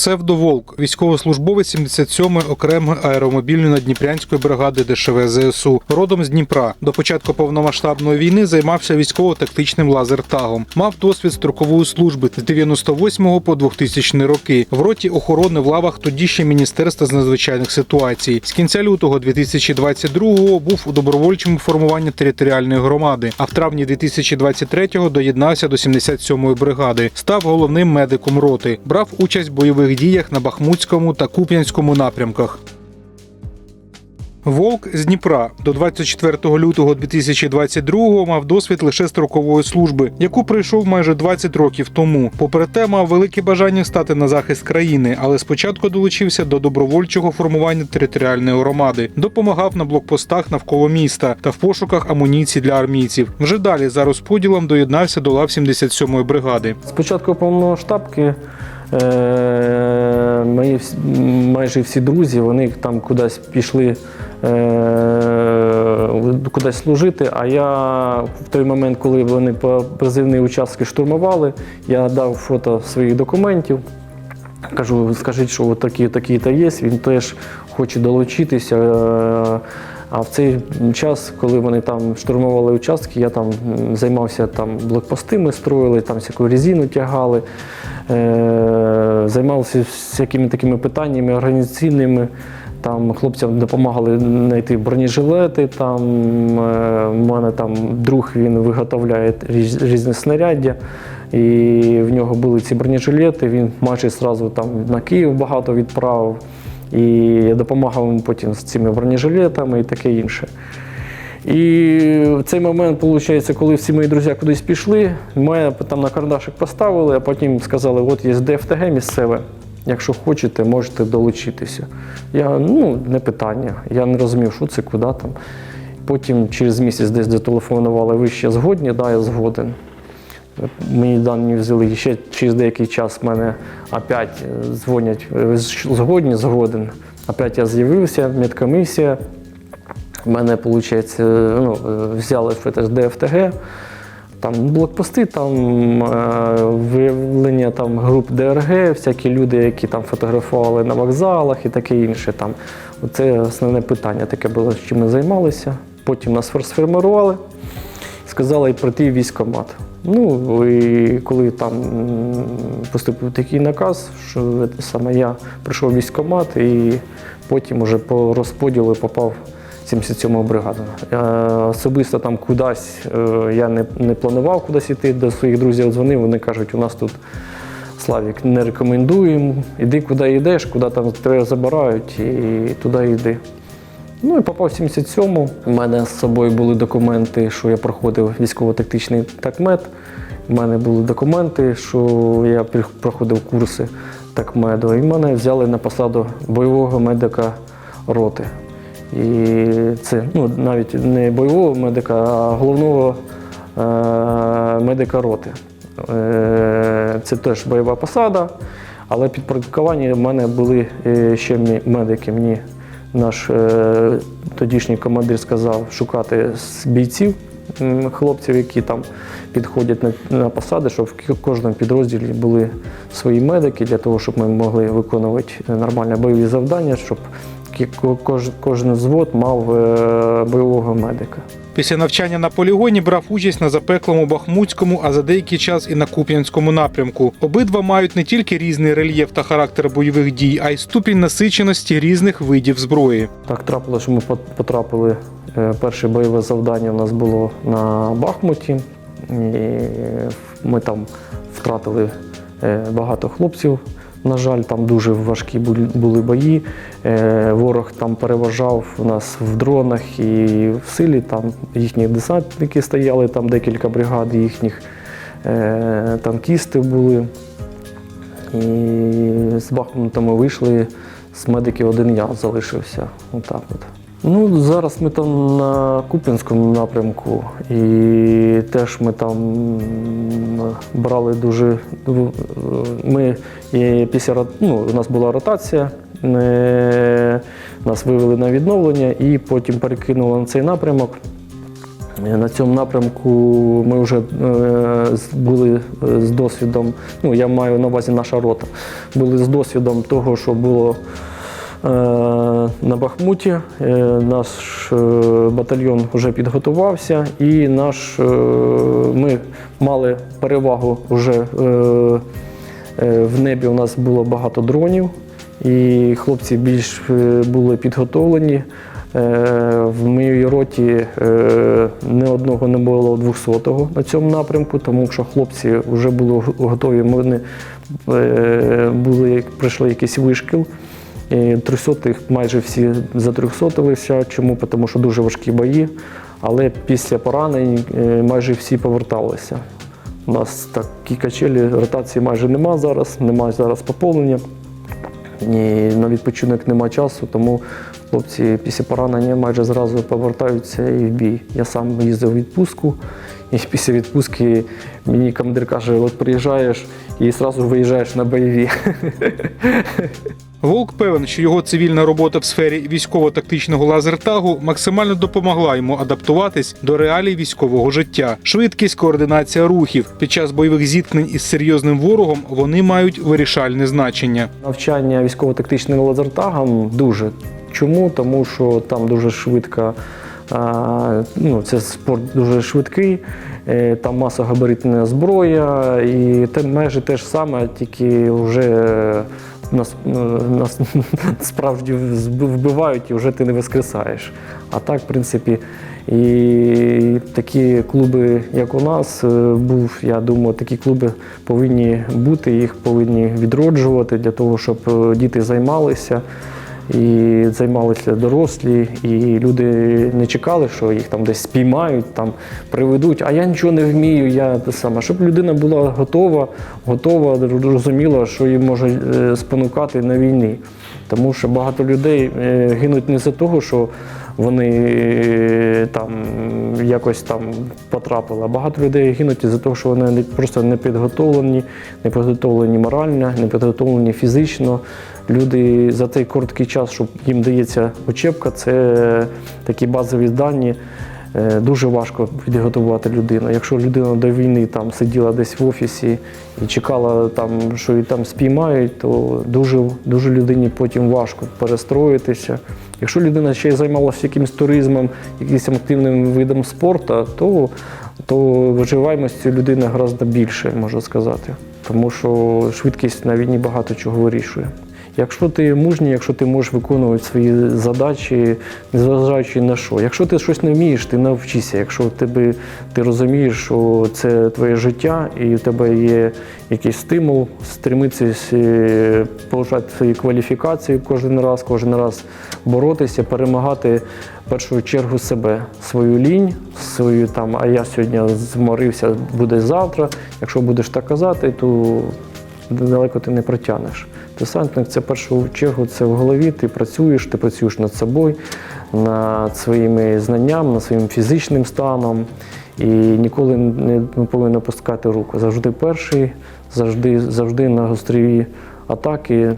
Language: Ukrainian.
Псевдоволк, військовослужбовець 77-ї окремої аеромобільної наддніпрянської бригади ДШВ ЗСУ, родом з Дніпра. До початку повномасштабної війни займався військово-тактичним лазертагом. Мав досвід строкової служби з 98 по 2000 роки. В роті охорони в лавах тоді ще Міністерства з надзвичайних ситуацій. З кінця лютого 2022-го був у добровольчому формуванні територіальної громади. А в травні 2023-го доєднався до 77-ї бригади. Став головним медиком роти. Брав участь в бойових діях на Бахмутському та Куп'янському напрямках. Волк з Дніпра до 24 лютого 2022-го мав досвід лише строкової служби, яку пройшов майже 20 років тому. Попри те, мав велике бажання стати на захист країни, але спочатку долучився до добровольчого формування територіальної громади, допомагав на блокпостах навколо міста та в пошуках амуніції для армійців. Вже далі за розподілом доєднався до лав 77-ї бригади. Спочатку повномасштабки е, мої майже всі друзі вони там кудись пішли е, кудись служити. А я в той момент, коли вони по призивні участки штурмували, я дав фото своїх документів. Кажу, скажіть, що такі, такі та є, він теж хоче долучитися. А в цей час, коли вони там штурмували участки, я там займався там блокпостими, строїли, там всяку резину тягали, е, займався всякими такими питаннями організаційними. Там хлопцям допомагали знайти бронежилети. Там е, в мене там друг він виготовляє різ- різні снаряддя. І в нього були ці бронежилети, він майже одразу там на Київ багато відправив. І допомагав йому потім з цими бронежилетами і таке інше. І в цей момент, виходить, коли всі мої друзі кудись пішли, мене там на кардашик поставили, а потім сказали, от є ДФТГ місцеве, якщо хочете, можете долучитися. Я, ну, не питання. Я не розумів, що це, куди там. Потім через місяць десь зателефонували, ви ще згодні, да, я згоден. Мені дані взяли ще через деякий час мене опять е, дзвонять, згодні, згоден. Опять я з'явився, медкомісія. Мене, виходить, ну, е, взяли в ДФТГ. Там блокпости, там е, виявлення там, груп ДРГ, всякі люди, які там фотографували на вокзалах і таке інше. Там. Це основне питання таке було, чим ми займалися. Потім нас сформували, сказали прийти в військкомат. Ну і коли там поступив такий наказ, що саме я прийшов в військкомат і потім уже по розподілу попав в 77-му бригаду. Е, Особисто там кудись е, я не, не планував кудись йти, до своїх друзів дзвонив, вони кажуть, у нас тут Славік не рекомендуємо, іди куди йдеш, куди там тебе забирають, і туди йди. Ну і попав в 77-му. У мене з собою були документи, що я проходив військово-тактичний такмет. У мене були документи, що я проходив курси такмеду. І мене взяли на посаду бойового медика роти. І це ну, навіть не бойового медика, а головного е- медика роти. Е, Це теж бойова посада, але підпорядкування в мене були е, ще медики. Мені наш е, тодішній командир сказав шукати бійців, хлопців, які там підходять на, посади, щоб в кожному підрозділі були свої медики для того, щоб ми могли виконувати нормальні бойові завдання, щоб кожен взвод мав е, бойового медика. Після навчання на полігоні брав участь на запеклому Бахмутському, а за деякий час і на Куп'янському напрямку. Обидва мають не тільки різний рельєф та характер бойових дій, а й ступінь насиченості різних видів зброї. Так трапилося, що ми пот- потрапили. е, Перше бойове завдання у нас було на Бахмуті. І ми там втратили е, багато хлопців. На жаль, там дуже важкі були- бої. Е, Ворог там переважав у нас в дронах і в силі. Там їхні десантники стояли, там декілька бригад їхніх е, танкісти були. І з Бахмута ми вийшли, з медиків один я залишився. Отак от. Ну, зараз ми там на Куп'янському напрямку, і теж ми там брали дуже. ну, Ми після ну, у нас була ротація, е, нас вивели на відновлення і потім перекинули на цей напрямок. Е, На цьому напрямку ми вже е, були з досвідом, ну я маю на увазі наша рота, були з досвідом того, що було на Бахмуті. Е, наш е, батальйон вже підготувався, і наш, е, ми мали перевагу вже е, е, в небі. У нас було багато дронів, і хлопці більш е, були підготовлені. Е, В моїй роті е, не одного не було 200-го на цьому напрямку, тому що хлопці вже були готові. Вони е, були, пройшли якийсь вишкіл. І 300-х майже всі затрьохсотилися. Чому? Тому що дуже важкі бої, але після поранень е, майже всі поверталися. У нас такі качелі, ротації майже нема зараз, немає зараз поповнення. І на відпочинок нема часу, тому хлопці після поранення майже зразу повертаються і в бій. Я сам їздив у відпустку, і після відпустки мені командир каже: от приїжджаєш і одразу виїжджаєш на бойові. Волк певен, що його цивільна робота в сфері військово-тактичного лазертагу максимально допомогла йому адаптуватись до реалій військового життя. Швидкість, координація рухів під час бойових зіткнень із серйозним ворогом вони мають вирішальне значення. Навчання військово-тактичним лазертагам дуже. Чому? Тому що там дуже швидка, ну, це спорт дуже швидкий, е, там масогабаритна зброя, і те майже те ж саме, тільки вже нас, нас справді вбивають і вже ти не воскресаєш. А так, в принципі, і такі клуби, як у нас, е, був, я думаю, такі клуби повинні бути, їх повинні відроджувати для того, щоб е, діти займалися. І займалися дорослі, і люди не чекали, що їх там десь спіймають, там приведуть. А я нічого не вмію. Я те саме, щоб людина була готова, готова, розуміла, що її може е, спонукати на війні. Тому що багато людей е, гинуть не за того, що вони е, там якось там потрапили. Багато людей гинуть із-за того, що вони просто не підготовлені, не підготовлені морально, не підготовлені фізично. Люди за цей короткий час, що їм дається учебка, це такі базові дані. Е, Дуже важко підготувати людину. Якщо людина до війни там сиділа десь в офісі і чекала, там, що її там спіймають, то дуже, дуже людині потім важко перестроїтися. Якщо людина ще й займалася якимось туризмом, якимось активним видом спорту, то, то виживаємості у людини гораздо більше, можна сказати. Тому що швидкість на війні багато чого вирішує. Якщо ти мужній, якщо ти можеш виконувати свої задачі, незважаючи на що. Якщо ти щось не вмієш, ти навчися. Якщо тебе, ти розумієш, що це твоє життя і в тебе є якийсь стимул, стремитися е, свої кваліфікації кожен раз, кожен раз боротися, перемагати в першу чергу себе, свою лінь, свою там, а я сьогодні зморився, буде завтра. Якщо будеш так казати, то далеко ти не протягнеш. Десантник це в першу чергу це в голові, ти працюєш, ти працюєш над собою, над своїми знаннями, над своїм фізичним станом. І ніколи не повинен опускати руку. Завжди перший, завжди, завжди на гострі атаки.